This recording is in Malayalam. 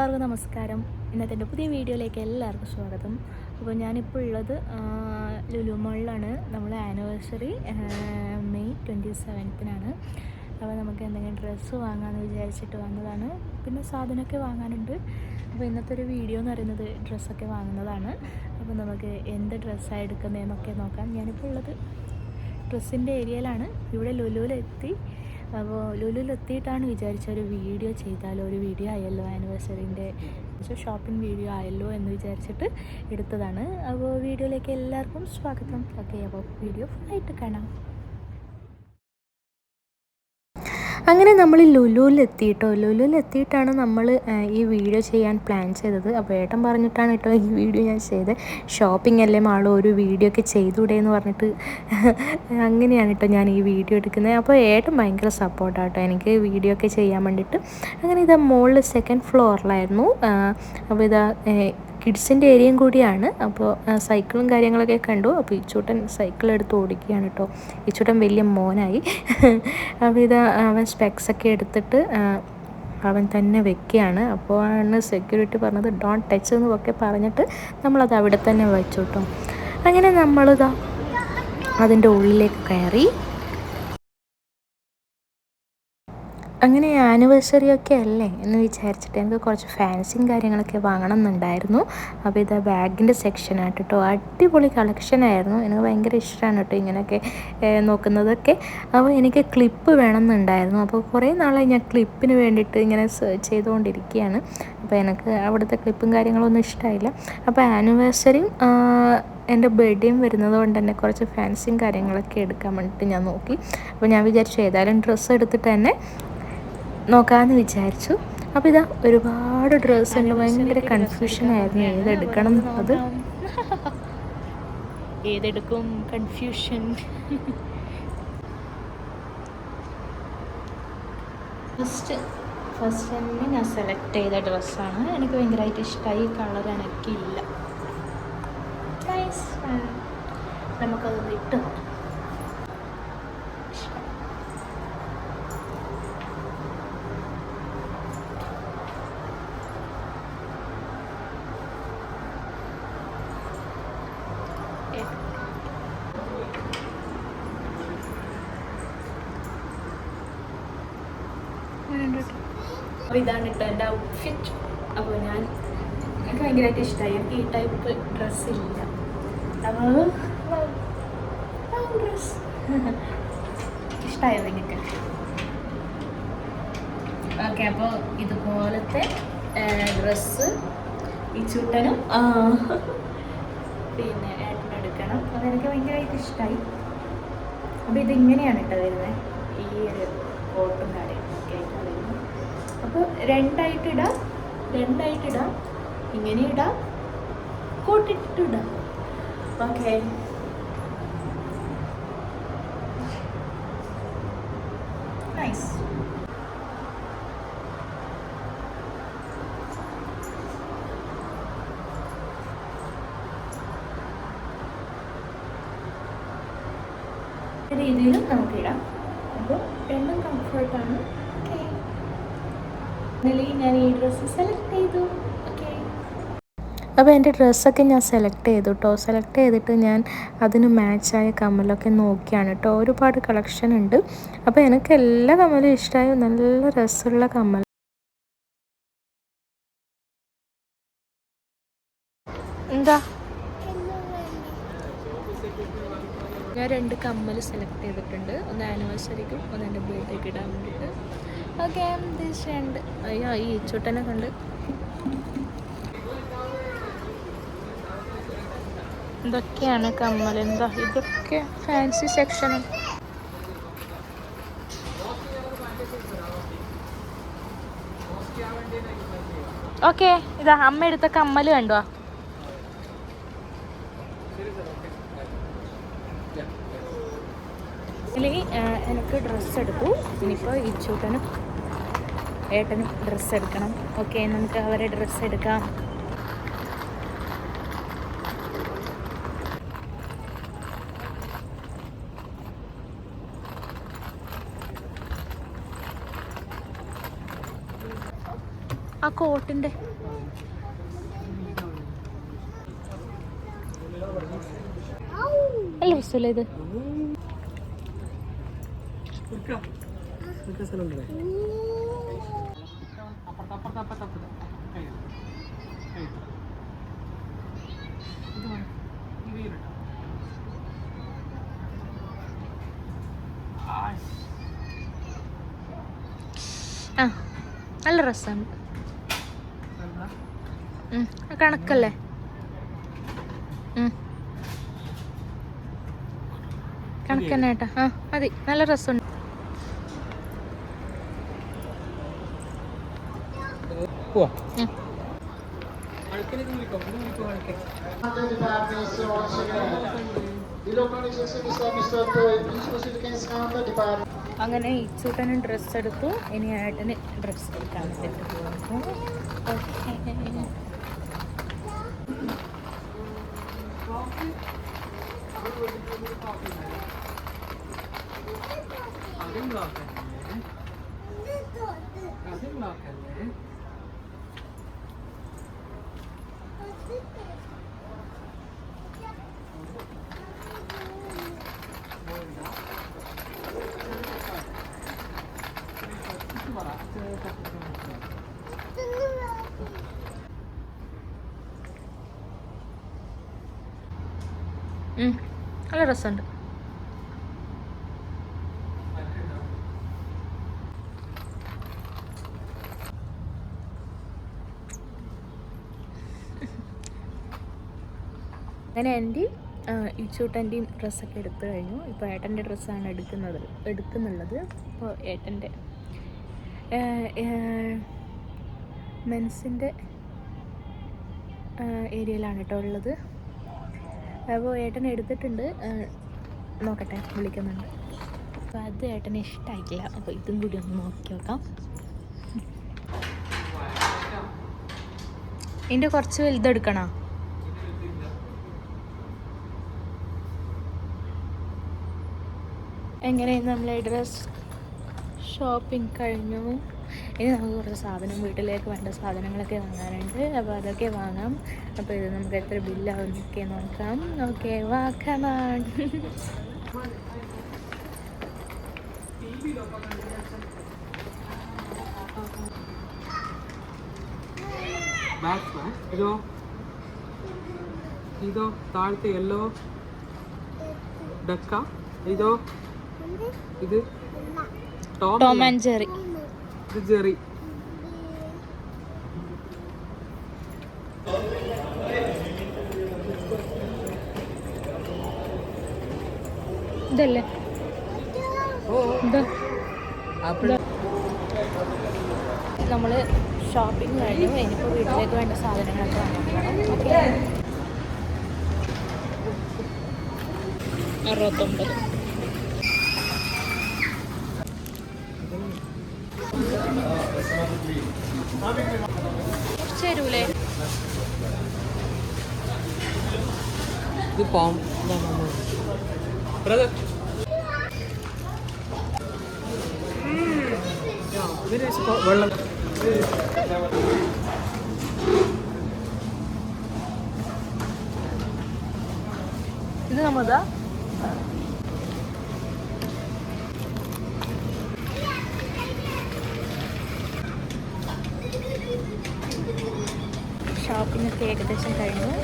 എല്ലാവർക്കും നമസ്കാരം. ഇന്നത്തെ എന്റെ പുതിയ വീഡിയോയിലേക്ക് എല്ലാവർക്കും സ്വാഗതം. അപ്പോൾ ഞാനിപ്പോൾ ഉള്ളത് ലുലു മോളിലാണ്. നമ്മളെ ആനിവേഴ്സറി മെയ് ട്വന്റി സെവൻത്തിനാണ്. അപ്പോൾ നമുക്ക് എന്തെങ്കിലും ഡ്രസ്സ് വാങ്ങാമെന്ന് വിചാരിച്ചിട്ട് വന്നതാണ്. പിന്നെ സാധനമൊക്കെ വാങ്ങാനുണ്ട്. അപ്പോൾ ഇന്നത്തെ ഒരു വീഡിയോ എന്ന് പറയുന്നത് ഡ്രസ്സൊക്കെ വാങ്ങുന്നതാണ്. അപ്പോൾ നമുക്ക് എന്ത് ഡ്രസ്സാണ് എടുക്കുന്നതെന്നൊക്കെ നോക്കാം. ഞാനിപ്പോൾ ഉള്ളത് ഡ്രസ്സിന്റെ ഏരിയയിലാണ്. ഇവിടെ ലുലുവിലെത്തി. അപ്പോൾ ലുലുൽ എത്തിയിട്ടാണ് വിചാരിച്ച ഒരു വീഡിയോ ചെയ്താലോ ഒരു വീഡിയോ ആയല്ലോ ആനിവേഴ്സറിന്റെ ഷോപ്പിംഗ് വീഡിയോ ആയല്ലോ എന്ന് വിചാരിച്ചിട്ട് എടുത്തതാണ്. അപ്പോൾ വീഡിയോയിലേക്ക് എല്ലാവർക്കും സ്വാഗതം. ഓക്കെ അപ്പോൾ വീഡിയോ ഫുള്ളായിട്ട് കാണാം. അങ്ങനെ നമ്മൾ ലുലുവിലെത്തിയിട്ടോ ലുലുവിലെത്തിയിട്ടാണ് നമ്മൾ ഈ വീഡിയോ ചെയ്യാൻ പ്ലാൻ ചെയ്തത്. അപ്പോൾ ഏട്ടൻ പറഞ്ഞിട്ടാണ് കേട്ടോ ഈ വീഡിയോ ഞാൻ ചെയ്തത്. ഷോപ്പിംഗ് അല്ലേ മാളോ ഒരു വീഡിയോ ഒക്കെ ചെയ്തുകൂടെ എന്ന് പറഞ്ഞിട്ട് അങ്ങനെയാണ് കേട്ടോ ഞാൻ ഈ വീഡിയോ എടുക്കുന്നത്. അപ്പോൾ ഏട്ടൻ ഭയങ്കര സപ്പോർട്ടാട്ടോ എനിക്ക് വീഡിയോ ഒക്കെ ചെയ്യാൻ വേണ്ടിയിട്ട്. അങ്ങനെ ഇതാ മുകളിൽ സെക്കൻഡ് ഫ്ലോറിലായിരുന്നു അപ്പോൾ ഇതാ കിഡ്സിന്റെ ഏരിയയും കൂടിയാണ്. അപ്പോൾ സൈക്കിളും കാര്യങ്ങളൊക്കെ കണ്ടു. അപ്പോൾ ഇച്ചൂട്ടൻ സൈക്കിൾ എടുത്ത് ഓടിക്കുകയാണ് കേട്ടോ. ഇച്ചൂട്ടൻ വലിയ മോനായി. അപ്പോൾ ഇത് അവൻ സ്പെക്സൊക്കെ എടുത്തിട്ട് അവൻ തന്നെ വെക്കുകയാണ്. അപ്പോൾ ആണ് സെക്യൂരിറ്റി പറഞ്ഞത് ഡോണ്ട് ടച്ച് എന്നൊക്കെ പറഞ്ഞിട്ട് നമ്മളത് അവിടെ തന്നെ വെച്ചു കേട്ടോ. അങ്ങനെ നമ്മളിതാ അതിന്റെ ഉള്ളിലേക്ക് കയറി. അങ്ങനെ ആനിവേഴ്സറി ഒക്കെ അല്ലേ എന്ന് വിചാരിച്ചിട്ട് എനിക്ക് കുറച്ച് ഫാൻസിയും കാര്യങ്ങളൊക്കെ വാങ്ങണം എന്നുണ്ടായിരുന്നു അപ്പോൾ ഇത് ബാഗിന്റെ സെക്ഷനായിട്ട് കേട്ടോ. അടിപൊളി കളക്ഷനായിരുന്നു എനിക്ക് ഭയങ്കര ഇഷ്ടമാണ് കേട്ടോ ഇങ്ങനെയൊക്കെ നോക്കുന്നതൊക്കെ. അപ്പോൾ എനിക്ക് ക്ലിപ്പ് വേണമെന്നുണ്ടായിരുന്നു. അപ്പോൾ കുറേ നാളായി ഞാൻ ക്ലിപ്പിന് വേണ്ടിയിട്ട് ഇങ്ങനെ സെർച്ച് ചെയ്തുകൊണ്ടിരിക്കുകയാണ്. അപ്പോൾ എനിക്ക് അവിടുത്തെ ക്ലിപ്പും കാര്യങ്ങളൊന്നും ഇഷ്ടമായില്ല അപ്പോൾ ആനിവേഴ്സറിയും എന്റെ ബർത്ത്ഡേയും വരുന്നത് കൊണ്ട് തന്നെ കുറച്ച് ഫാൻസിയും കാര്യങ്ങളൊക്കെ എടുക്കാൻ വേണ്ടിയിട്ട് ഞാൻ നോക്കി. അപ്പോൾ ഞാൻ വിചാരിച്ചു ഏതായാലും ഡ്രസ്സ് എടുത്തിട്ട് തന്നെ നോക്കാമെന്ന് വിചാരിച്ചു. അപ്പോൾ ഇതാ ഒരുപാട് ഡ്രസ്സ് ഉണ്ട് ഭയങ്കര കൺഫ്യൂഷനായിരുന്നു ഏതെടുക്കണം എന്നുള്ളത്. ഏതെടുക്കും? കൺഫ്യൂഷൻ ഫസ്റ്റ് ഫസ്റ്റ് തന്നെ ഞാൻ സെലക്ട് ചെയ്ത ഡ്രസ്സാണ് എനിക്ക് ഭയങ്കരമായിട്ട് ഇഷ്ടമായി കളർ എനിക്കില്ല. നൈസ് നമുക്കത് ഇട്ട് നോക്കാം. അപ്പോൾ ഇതാണ് കേട്ടോ എന്റെ ഔട്ട്ഫിറ്റ് അപ്പോൾ ഞാൻ എനിക്ക് ഭയങ്കരമായിട്ട് ഇഷ്ടമായി എനിക്ക് ഈ ടൈപ്പ് ഡ്രസ്സ് ഇല്ല. അപ്പോൾ ഡ്രസ് ഇഷ്ടമായത് നിങ്ങൾക്ക് ഓക്കെ അപ്പോൾ ഇതുപോലത്തെ ഡ്രസ്സ് ഈ ചുട്ടനും പിന്നെ ഏട്ടനെടുക്കണം അതെനിക്ക് ഭയങ്കരമായിട്ട് ഇഷ്ടമായി അപ്പോൾ ഇതിങ്ങനെയാണ് കേട്ടോ വരുന്നത് ഈ ഒരു കോട്ടും കാര്യങ്ങളൊക്കെ ആയിട്ട് വരുന്നത്. അപ്പോൾ രണ്ടായിട്ട് ഇടാം രണ്ടായിട്ട് ഇടാം ഇങ്ങനെ ഇടാം കൂട്ടിട്ടിട്ട് ഇടാം. ഓക്കെ നൈസ് രീതിയിലും നമുക്ക് ഇടാം. അപ്പോൾ രണ്ടും കംഫർട്ടാണ് ഓക്കെ ഞാൻ ഈ ഡ്രസ്സ് സെലക്ട് ചെയ്തു. ഓക്കെ അപ്പോൾ എന്റെ ഡ്രസ്സൊക്കെ ഞാൻ സെലക്ട് ചെയ്തു കേട്ടോ സെലക്ട് ചെയ്തിട്ട് ഞാൻ അതിന് മാച്ചായ കമ്മലൊക്കെ നോക്കിയാണ് കേട്ടോ ഒരുപാട് കളക്ഷൻ ഉണ്ട്. അപ്പോൾ എനിക്ക് എല്ലാ കമ്മലും ഇഷ്ടമായി നല്ല രസമുള്ള കമ്മൽ. എന്താ? ഞാൻ രണ്ട് കമ്മൽ സെലക്ട് ചെയ്തിട്ടുണ്ട്. ഒന്ന് ആനിവേഴ്സറിക്കും ഒന്ന് എന്റെ ബർത്ത്ഡേക്ക് ഇടാൻ വേണ്ടിയിട്ട്. ഓക്കെ രണ്ട്. അയ്യോ ഈ ചുട്ടനെ കണ്ട്. ഇതൊക്കെയാണ് കമ്മൽ. എന്താ ഇതൊക്കെ ഫാൻസി സെക്ഷനും ഓക്കെ ഇതാ അമ്മ എടുത്ത കമ്മൽ കണ്ടോ? ഇതിൽ എനിക്ക് ഡ്രസ്സ് എടുത്തു. ഇനിയിപ്പോൾ ഇച്ചൂട്ടനും ഏട്ടനും ഡ്രസ്സ് എടുക്കണം. ഓക്കെ നമുക്ക് അവരെ ഡ്രസ്സ് എടുക്കാം. ആ കോട്ടിന്റെ രസമല്ലേ ഇത്? നല്ല രസം. കണക്കല്ലേ? ഉം. കണക്ക് തന്നെ ഏട്ടാ. ആ മതി നല്ല രസമുണ്ട്. പോവാ. അങ്ങനെ ഇച്ചൂട്ടന് ഡ്രസ്സ് എടുത്തു. ഇനി ഏട്ടന് ഡ്രസ്സ് എടുക്കാൻ വേണ്ടിയിട്ട് പോകുന്നു. ഓക്കേ. ഉം, നല്ല രസമുണ്ട്. അങ്ങനെ എന്റെയും ഇച്ചൂട്ടന്റെയും ഡ്രസ്സൊക്കെ എടുത്തു കഴിഞ്ഞു. ഇപ്പോൾ ഏട്ടന്റെ ഡ്രസ്സാണ് എടുക്കുന്നത് എടുക്കുന്നുള്ളത്. ഇപ്പോൾ ഏട്ടന്റെ മെൻസിന്റെ ഏരിയയിലാണ് കേട്ടോ ഉള്ളത്. അപ്പോൾ ഏട്ടൻ എടുത്തിട്ടുണ്ട്. നോക്കട്ടെ വിളിക്കുന്നുണ്ട്. അപ്പോൾ അത് ഏട്ടന് ഇഷ്ടമായിട്ടില്ല അപ്പോൾ ഇതും കൂടി ഒന്ന് നോക്കി നോക്കാം. ഇതിന്റെ കുറച്ച് വലുതെടുക്കണോ എങ്ങനെയാണ് നമ്മളെ ഡ്രസ് ഷോപ്പിംഗ് കഴിഞ്ഞു. ഇനി നമുക്ക് കുറച്ച് സാധനം വീട്ടിലേക്ക് വേണ്ട സാധനങ്ങളൊക്കെ വാങ്ങാനുണ്ട്. അപ്പോൾ അതൊക്കെ വാങ്ങാം. അപ്പോൾ ഇത് നമുക്ക് എത്ര ബില്ലാവുന്നൊക്കെ നോക്കാം. ഓക്കെ വാക്കമാണ് ബാക്ക് ഇതോ? ഇതോ? താഴത്തെ യെല്ലോ ഡക്ക ഇതോ? ഇത്? ടോം ആൻഡ് ജെറി ജെറി ഇതല്ലേ? നമ്മൾ ഷോപ്പിംഗ് കഴിഞ്ഞു. ഇനിയിപ്പോൾ വീട്ടിലേക്ക് വേണ്ട സാധനങ്ങളൊക്കെ വാങ്ങിക്കണം ഓക്കെ. അറുപത്തൊമ്പത്. കുറച്ച് തരൂലേ ഇത് പോം. ബ്രദർ. വെള്ളം ഇത് നമ്മതാ? ഏകദേശം കഴിഞ്ഞു.